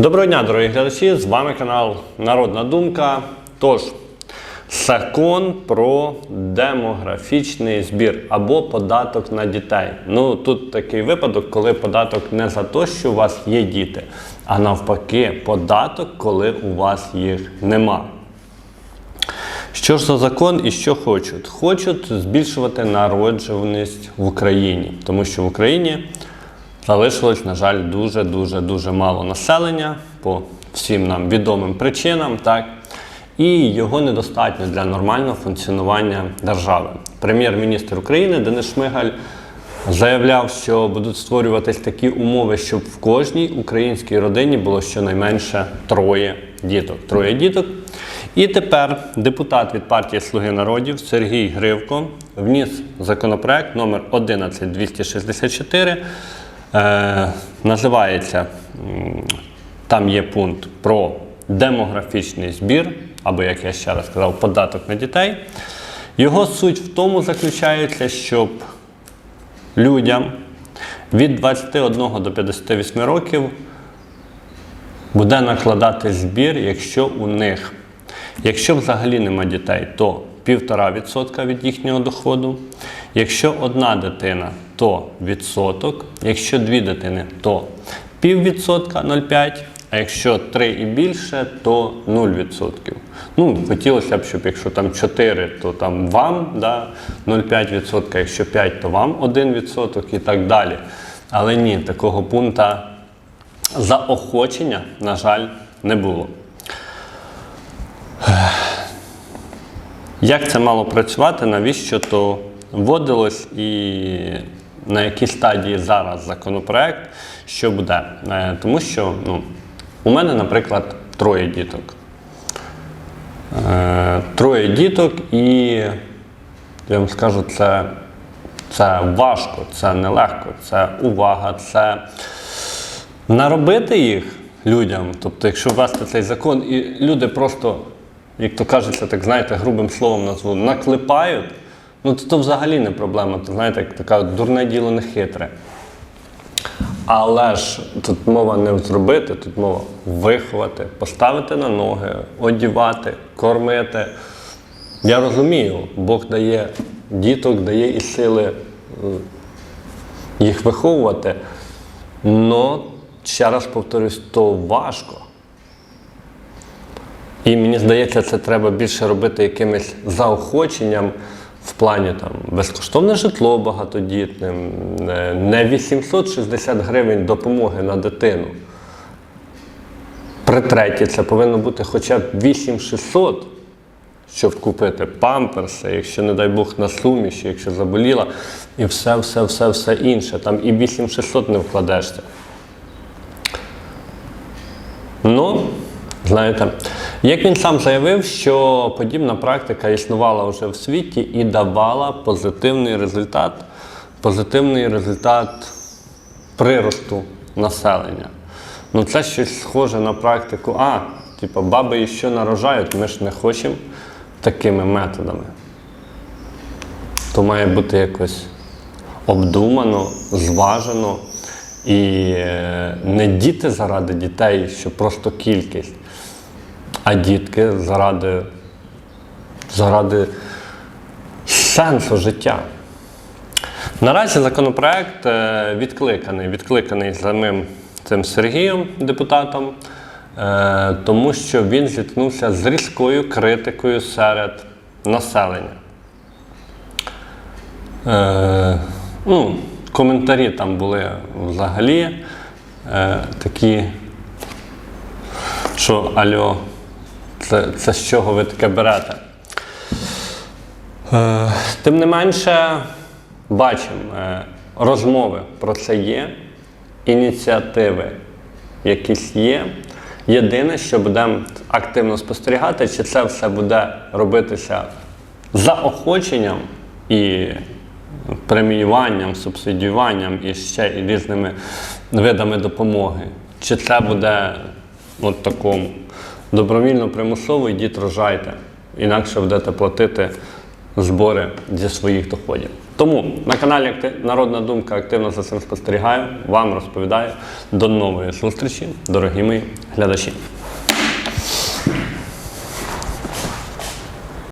Доброго дня, дорогі глядачі! З вами канал Народна Думка. Тож, закон про демографічний збір або податок на дітей. Ну тут такий випадок, коли податок не за те, що у вас є діти, а навпаки, податок, коли у вас їх нема. Що ж за закон і що хочуть? Хочуть збільшувати народжуваність в Україні, тому що в Україні залишилось, на жаль, дуже дуже дуже мало населення по всім нам відомим причинам, так і його недостатньо для нормального функціонування держави. Прем'єр-міністр України Денис Шмигаль заявляв, що будуть створюватись такі умови, щоб в кожній українській родині було щонайменше троє діток. Троє діток. І тепер депутат від партії Слуги народів Сергій Гривко вніс законопроект номер 11264. Е, називається, там є пункт про демографічний збір, або, як я ще раз сказав, податок на дітей. Його суть в тому заключається, щоб людям від 21 до 58 років буде накладати збір, якщо у них, якщо взагалі нема дітей, то 1,5% від їхнього доходу. Якщо одна дитина, то відсоток. Якщо дві дитини, то піввідсотка 0,5%. А якщо три і більше, то 0%. Ну, хотілося б, щоб якщо там 4, то там вам да, 0,5%, якщо 5, то вам 1% і так далі. Але ні, такого пункта заохочення, на жаль, не було. Як це мало працювати, навіщо то вводилось і на якій стадії зараз законопроект, що буде? Е, Тому що ну, у мене, наприклад, троє діток. Е, Троє діток, і я вам скажу, це, це важко, це нелегко, це увага, це наробити їх людям. Тобто, якщо ввести цей закон, і люди просто, як то кажеться, так знаєте, грубим словом назву, наклепають, ну то, то взагалі не проблема. То знаєте, як така дурне діло не хитре. Але ж тут мова не зробити, тут мова виховати, поставити на ноги, одівати, кормити. Я розумію, Бог дає діток, дає і сили їх виховувати. Но, ще раз повторюсь, то важко. І мені здається, це треба більше робити якимось заохоченням в плані там безкоштовне житло багатодітним, не- не 860 гривень допомоги на дитину. При третій це повинно бути хоча б 8600, щоб купити памперси, якщо, не дай Бог, на суміші, якщо заболіла, і все, все, все, все інше. Там і 8600 не вкладешся. Ну, знаєте, як він сам заявив, що подібна практика існувала вже в світі і давала позитивний результат, позитивний результат приросту населення. Ну, це щось схоже на практику, а, типу, баби що нарожають, ми ж не хочемо такими методами. То має бути якось обдумано, зважено. І е, не діти заради дітей, що просто кількість, а дітки заради, заради сенсу життя. Наразі законопроект е, відкликаний, відкликаний самим цим Сергієм, депутатом, е, тому що він зіткнувся з різкою критикою серед населення. Е, ну, коментарі там були взагалі такі, що альо, це, це з чого ви таке берете? Е, тим не менше, бачимо, е, розмови про це є, ініціативи якісь є. Єдине, що будемо активно спостерігати, чи це все буде робитися заохоченням і преміюванням, субсидіюванням і ще і різними видами допомоги. Чи це буде от такому добровільно примусово йдіть рожайте, інакше будете платити збори зі своїх доходів. Тому на каналі «Акти- Народна Думка активно за цим спостерігаю, вам розповідаю. До нової зустрічі, дорогі мої глядачі.